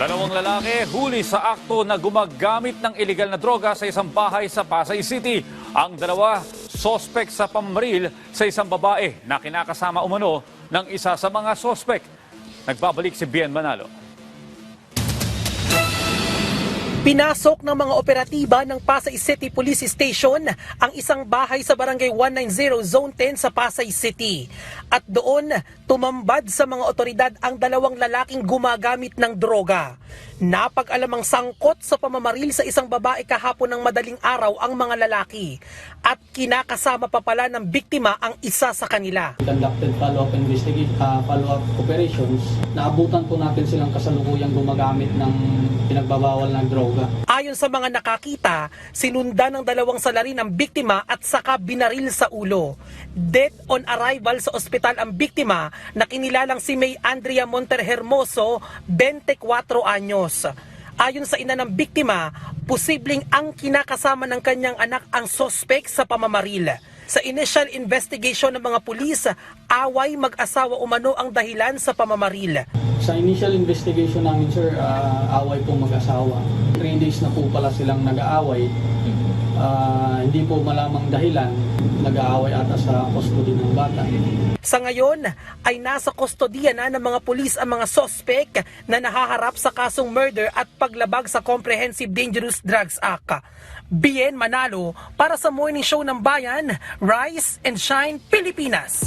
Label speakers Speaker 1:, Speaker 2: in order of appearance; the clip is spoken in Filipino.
Speaker 1: Dalawang lalaki huli sa akto na gumagamit ng illegal na droga sa isang bahay sa Pasay City. Ang dalawa, sospek sa pamamaril sa isang babae na kinakasama umano ng isa sa mga sospek. Nagbabalik si Bien Manalo.
Speaker 2: Pinasok ng mga operatiba ng Pasay City Police Station ang isang bahay sa Barangay 190 Zone 10 sa Pasay City. At doon, tumambad sa mga otoridad ang dalawang lalaking gumagamit ng droga. Napag-alamang sangkot sa pamamaril sa isang babae kahapon ng madaling araw ang mga lalaki. At kinakasama pa pala ng biktima ang isa sa kanila.
Speaker 3: conducted follow-up investigation, uh, follow-up operations, naabutan po natin silang kasalukuyang gumagamit ng pinagbabawal ng droga.
Speaker 2: Ayon sa mga nakakita, sinundan ng dalawang salarin ang biktima at saka binaril sa ulo. Death on arrival sa ospital ang biktima na kinilalang si May Andrea Monter Hermoso, 24 anyos. Ayon sa ina ng biktima, posibleng ang kinakasama ng kanyang anak ang sospek sa pamamaril. Sa initial investigation ng mga pulis, away mag-asawa umano ang dahilan sa pamamaril.
Speaker 3: Sa initial investigation namin, sir, uh, away pong mag-asawa. Three days na po pala silang nag-aaway. Ah, hindi po malamang dahilan, nag-aaway ata sa custody ng bata.
Speaker 2: Sa ngayon ay nasa kustodiya na ng mga pulis ang mga sospek na nahaharap sa kasong murder at paglabag sa Comprehensive Dangerous Drugs Act. Bien Manalo para sa Morning Show ng Bayan, Rise and Shine Pilipinas.